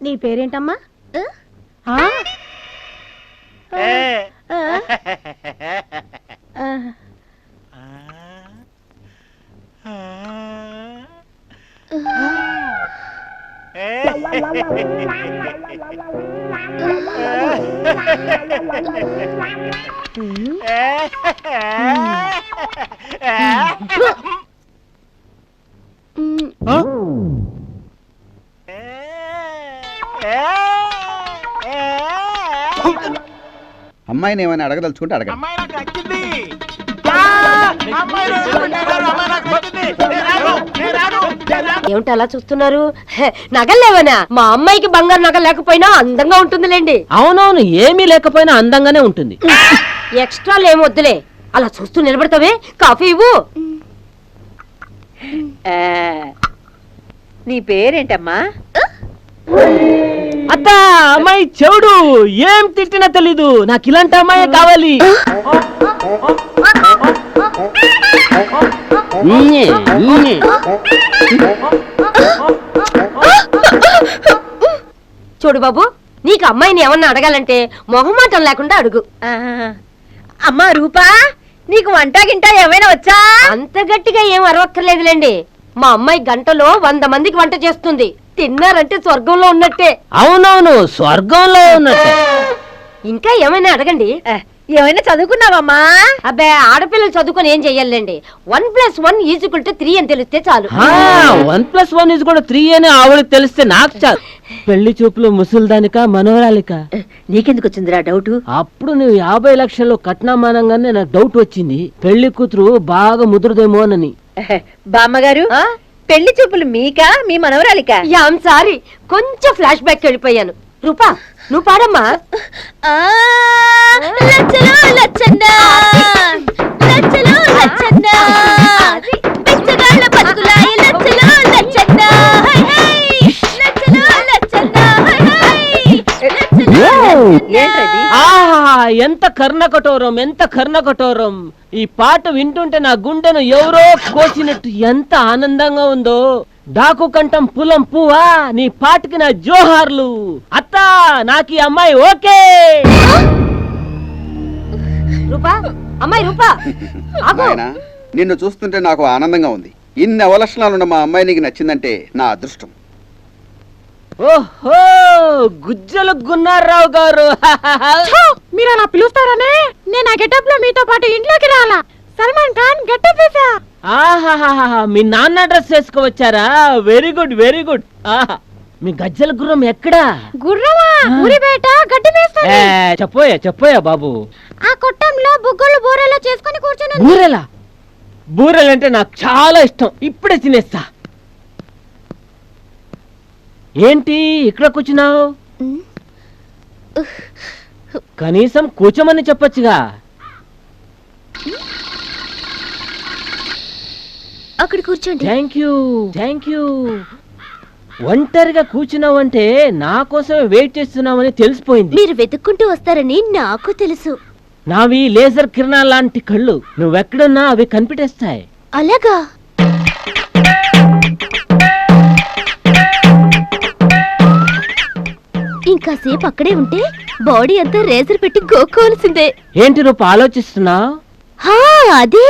నీ పేరేంటమ్మా? ఆ? ఆ, ఆ, ఉమ్. నేను రాను, నేను రాను. ఏమిటి అలా చూస్తున్నారు? హె, నగలేవనా మా అమ్మాయికి బంగారు నగ లేకపోయినా అందంగా ఉంటుందిలేండి. అవునవును ఏమీ లేకపోయినా అందంగానే ఉంటుంది. ఎక్స్ట్రాలు ఏం వద్దులే. అలా చూస్తూ నిలబడతావే? కాఫీ ఇవ్వు. నీ పేరేంటమ్మా? అత్త అమ్మాయి చెవుడు ఏం తిట్టినా తెలీదు. నాకు ఇలాంటి అమ్మాయి కావాలి. చూడు బాబు నీకు అమ్మాయిని ఏమన్నా అడగాలంటే మొహమాటం లేకుండా అడుగు. అమ్మా రూపా నీకు వంట గింట ఏమైనా వచ్చా? అంత గట్టిగా ఏం అరవక్కర్లేదులేండి. మా అమ్మాయి గంటలో వంద మందికి వంట చేస్తుంది. తిన్నారంటే స్వర్గంలో ఉన్నట్టే. అవునవును స్వర్గంలో ఉన్నట్టే. ఇంకా ఏమైనా అడగండి? ఏమైనా చదువుకున్నావమ్మా? అబ్బే ఆడపిల్లలు చదువుకొని ఏం చెయ్యాలండి. One plus one is equal to three అని తెలిస్తే చాలు. వన్ ప్లస్ వన్ ఇస్ కూడా త్రీ అని ఆవిడకి తెలిస్తే నాకు చాలు. పెళ్ళి చూపులు ముసల్దానిక మనోరాలిక నీకెందుకు వచ్చిందిరా డౌట్? అప్పుడు నువ్వు యాభై లక్షలు కట్నమానంగానే నాకు డౌట్ వచ్చింది. పెళ్ళి కూతురు బాగా ముదురుదేమోనని బామ్మగారు? పెళ్ళి చూపులు మీకా మీ మనవరాలికా? Am sorry. కొంచెం ఫ్లాష్ బ్యాక్ వెళ్ళిపోయాను. రూపా నువ్వు పాడమ్మా. లచ్చలు లచ్చన్న. లచ్చలు లచ్చన్న. బిచ్చగాళ్ళ బతుకులాయ లచ్చలు లచ్చన్న. ఎంత కర్ణ కఠోరం ఎంత కర్ణ కఠోరం ఈ పాట వింటుంటే నా గుండెను ఎవరో కోసినట్టు ఎంత ఆనందంగా ఉందో. డాకు కంఠం పులం పువ్వా నీ పాటకి నా జోహార్లు. అత్త నాకు ఈ అమ్మాయి ఓకే. రూపా అమ్మాయి రూపా ఆగు. నాయనా నిన్ను చూస్తుంటే నాకు ఆనందంగా ఉంది. ఇన్ని అవలక్షణాలున్న మా అమ్మాయి నీకు నచ్చిందంటే నా అదృష్టం. ఓహో గుజ్జల గున్నారావు గారు. మీరు అలా పిలుస్తారనే? నేను ఆ గెటప్లో మీతో పాటు ఇంట్లోకి రాలా. సల్మాన్ ఖాన్ గెటప్ వేసా ఆహాహాహా మీ నాన్న dress వేసుకోవచ్చారా? Very good very good. ఆహా మీ గజ్జల గుర్రం ఎక్కడా? గుర్రమా? ఊరి బయట గడ్డి ఏ, చెప్పోయా చెప్పోయా బాబు. ఆ కొట్టంలో బుగ్గలు బూరెలో చేసుకుని కూర్చుని బూరెలా? బూరెలంటే నాకు చాలా ఇష్టం. ఇప్పుడే తినేస్తా. ఏంటి ఇక్కడ కూర్చున్నావు? కనీసం కూర్చోమని చెప్పొచ్చుగా. అక్కడ కూర్చోండి. Thank you thank you. ఒంటరిగా కూర్చున్నావంటే నా కోసమే వెయిట్ చేస్తున్నావని తెలిసిపోయింది. మీరు వెతుక్కుంటూ వస్తారని నాకు తెలుసు. నావి లేజర్ కిరణాల లాంటి కళ్ళు. నువ్వెక్కడున్నా అవి కనిపెట్టేస్తాయి అలాగా? ఇంకాసేపు అక్కడే ఉంటే బాడీ అంతా రేజర్ పెట్టి గోక్కోవాల్సిందే ఏంటి రూప ఆలోచిస్తున్నావు హా అదే.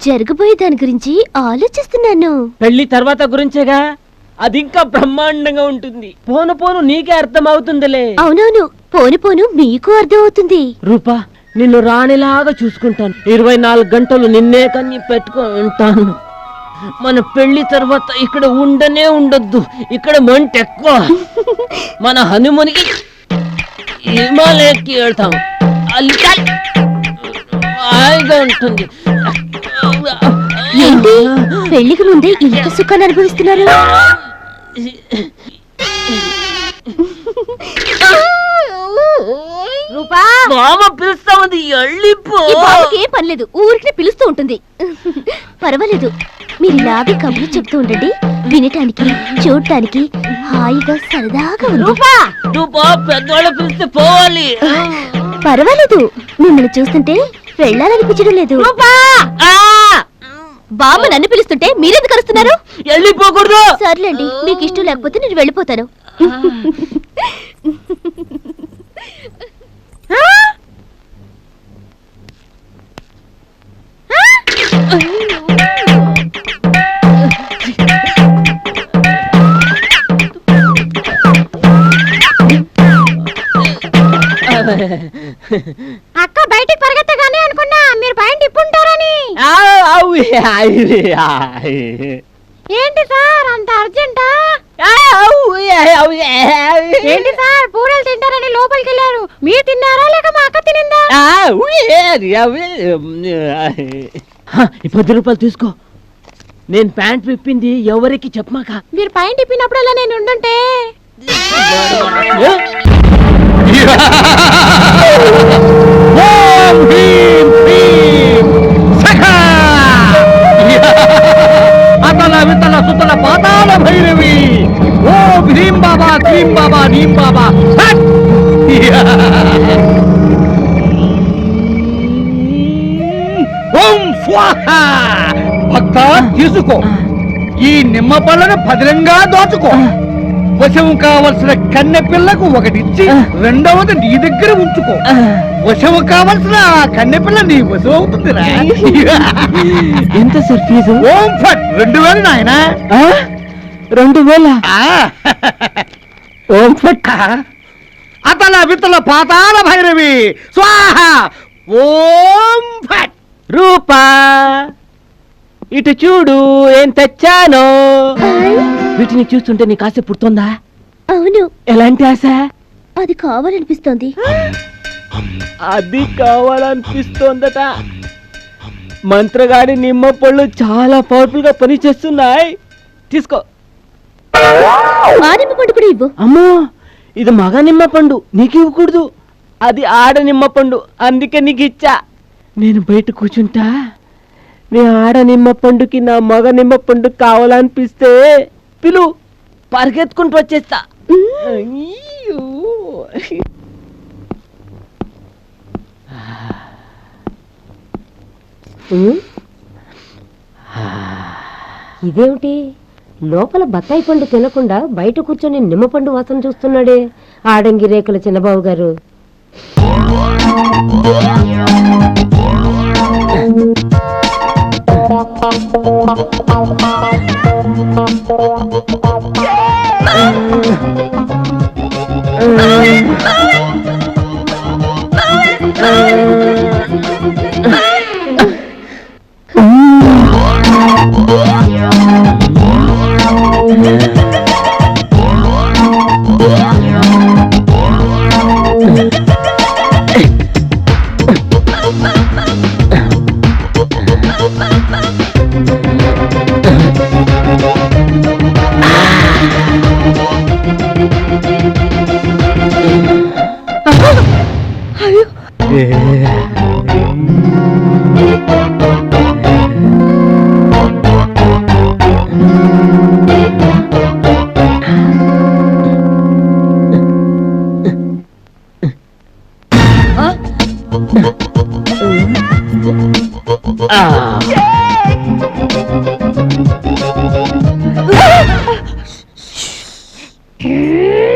జరగబోయే దాని గురించి ఆలోచిస్తున్నాను. పెళ్ళి తర్వాత గురించేగా? అది ఇంకా బ్రహ్మాండంగా ఉంటుంది. పోను పోను నీకే అర్థం అవుతుందిలే అవునవును పోను పోను మీకు అర్థమవుతుంది. రూపా నిన్ను రాణిలాగా చూసుకుంటాను. ఇరవై నాలుగు గంటలు నిన్నే కన్ని పెట్టుకుంటాను మన పెళ్ళి తర్వాత ఇక్కడ ఉండనే ఉండొద్దు. ఇక్కడ మంట ఎక్కువ. మన హనుమనికి హిమాలయకి వెళ్తాం. ఉంటుంది. పెళ్ళికి ముందే ఇంత సుఖాన్ని అనుభవిస్తున్నారు? రూపా! మామ ఎళ్ళిపో ఏం పర్లేదు ఊరికి పిలుస్తూ ఉంటుంది. పర్వాలేదు. మీరు ఇలాగే కబుర్లు చెప్తూ ఉండండి. వినటానికి చూడటానికి హాయిగా సరదాగా ఉంది. పెద్దవాళ్ళు పిలిస్తే పోవాలి. పర్వాలేదు. మిమ్మల్ని చూస్తుంటే వెళ్ళాలనిపించడం లేదు! బామ్మ నన్ను పిలుస్తుంటే మీరెందుకు అరుస్తున్నారు? వెళ్ళిపోకూడదు. సర్లేండి మీకు ఇష్టం లేకపోతే నేను వెళ్ళిపోతాను. అక్క బయటికి పరిగెత్తగానే అనుకున్నా మీరు పైన తిప్పుంటారని. ఏంటి సార్ అంత అర్జెంటా. ఏంటి సార్ పూరలు తింటారని లోపలికి వెళ్ళారు మీరు తిన్నారా లేక మా అక్క తినిందా? ఈ పది రూపాయలు తీసుకో. నేను ప్యాంట్ విప్పింది ఎవరికి చెప్పమాక? మీరు పైన తిప్పినప్పుడల్లా నేను ఉండుంటే? ఓం హ్రీం హ్రీం సఖా అతల వితల సుతల పాతాళ భైరవి ఓ భీం బాబా క్లీం బాబా నీం బాబా హట్! ఓం స్వాహ! భక్త తీసుకో. ఈ నిమ్మ పళ్ళను భద్రంగా దోచుకో. వశం కావలసిన కన్నె పిల్లకు ఒకటిచ్చి రెండవది నీ దగ్గర ఉంచుకో. వశం కావలసిన ఆ కన్నె పిల్ల నీ వశం అవుతుందిరా. ఎంత సార్ ఫీజు? ఓం ఫట్ రెండు వేలు నాయనా? రెండు వేల? ఆ. ఓం ఫట్ అతల వితల పాతాల భైరవి. స్వాహ. ఓం ఫట్ రూపా ఇటు చూడు ఏం తెచ్చానో. వీటిని చూస్తుంటే నీకు ఆశ పుడుతుందా? అవును. ఎలాంటి ఆశ? అది కావాలనిపిస్తోంది. అది కావాలనిపిస్తోందట. మంత్రగాడి నిమ్మ పళ్ళు చాలా పవర్ఫుల్గా పనిచేస్తున్నాయి. తీసుకో. ఆనిమ్మ పండు కూడా ఇవ్వు. అమ్మో ఇది మగ నిమ్మ పండు. నీకు ఇవ్వకూడదు. అది ఆడ నిమ్మ పండు. అందుకే నీకు ఇచ్చా. నేను బయట కూర్చుంటా. నీ ఆడ నిమ్మ పండుకి నా మగ నిమ్మ పండు కావాలనిపిస్తే పిలు పరిగెత్తుకుంటూ వచ్చేస్తా. ఇదేమిటి? లోపల బత్తాయి పండు తినకుండా బయట కూర్చొని నిమ్మపండు వాసన చూస్తున్నాడే ఆడంగి రేకుల చిన్నబాబు గారు. Oh, 啊！啊！咦！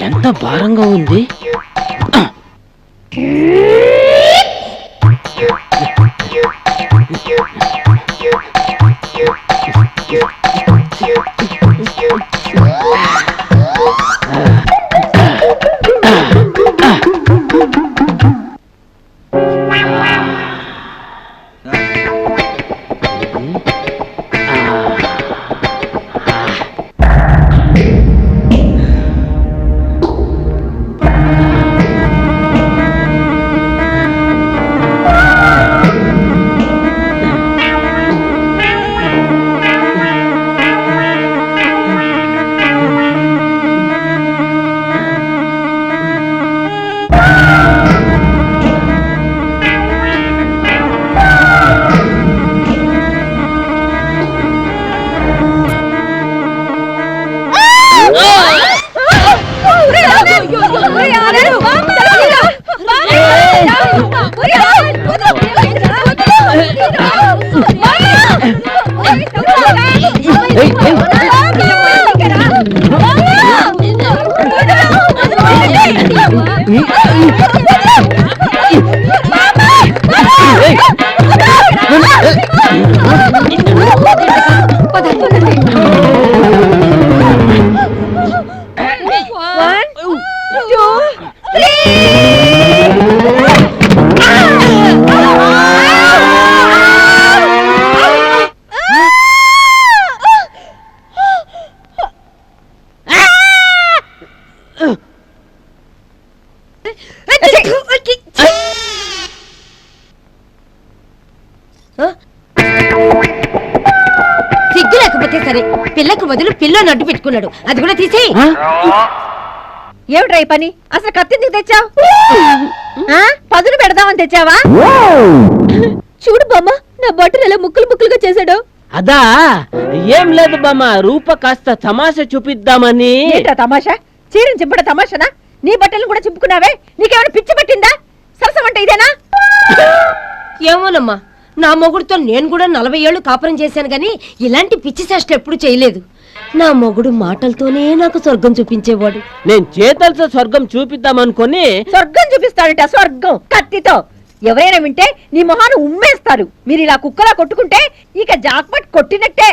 ఎంత భారంగా ఉంది? సిగ్గు పిల్ల నడ్డు పెట్టుకున్నాడు. అది కూడా తీసేయి. ఏమిట్రా ఈ పని? అసలు కత్తి ఎందుకు తెచ్చావు? పదును పెడదామని తెచ్చావా? చూడు బామ్మ నా బట్టలు ఎలా ముక్కలు ముక్కలుగా చేశాడు. అదా? ఏం లేదు బామ్మ రూప కాస్త తమాషా చూపిద్దామని. ఏంటా తమాషా? చీరని చింపడ తమాషనా? నీ బట్టలను కూడా చింపుకున్నావే? నీకేమైనా పిచ్చి పట్టిందా? సరసం అంటే ఇదేనా? ఏమోనమ్మా నా మొగుడుతో నేను కూడా నలభై ఏళ్ళు కాపురం చేశాను గాని ఇలాంటి పిచ్చి చేష్టలు ఎప్పుడు చేయలేదు. నా మొగుడు మాటలతోనే నాకు స్వర్గం చూపించేవాడు. నేను చేతలతో స్వర్గం చూపిద్దామనుకొని స్వర్గం చూపిస్తాడంట స్వర్గం కత్తితో. ఎవరైనా వింటే నీ మొహాన్ని ఉమ్మేస్తారు. మీరు ఇలా కుక్కలా కొట్టుకుంటే ఇక జాక్పట్ కొట్టినట్టే.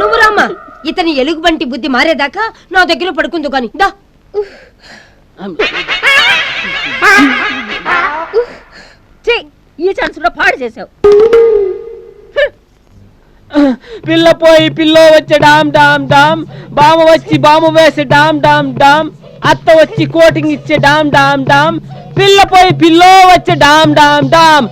నువ్వు రామ్మా ఇతని ఎలుగుబంటి బుద్ధి మారేదాకా నా దగ్గర పడుకుందు గాని దా. ఛీ, ఈ ఛాన్స్ కూడా పాడు చేసావు పిల్ల పోయి పిల్లో వచ్చే డామ్ డామ్ డామ్. బామ వచ్చి బామ వేసే డామ్ డామ్ డామ్. అత్త వచ్చి కోటింగ్ ఇచ్చే డామ్ డామ్ డామ్. పిల్ల పోయి పిల్లో వచ్చే డామ్ డామ్ డామ్.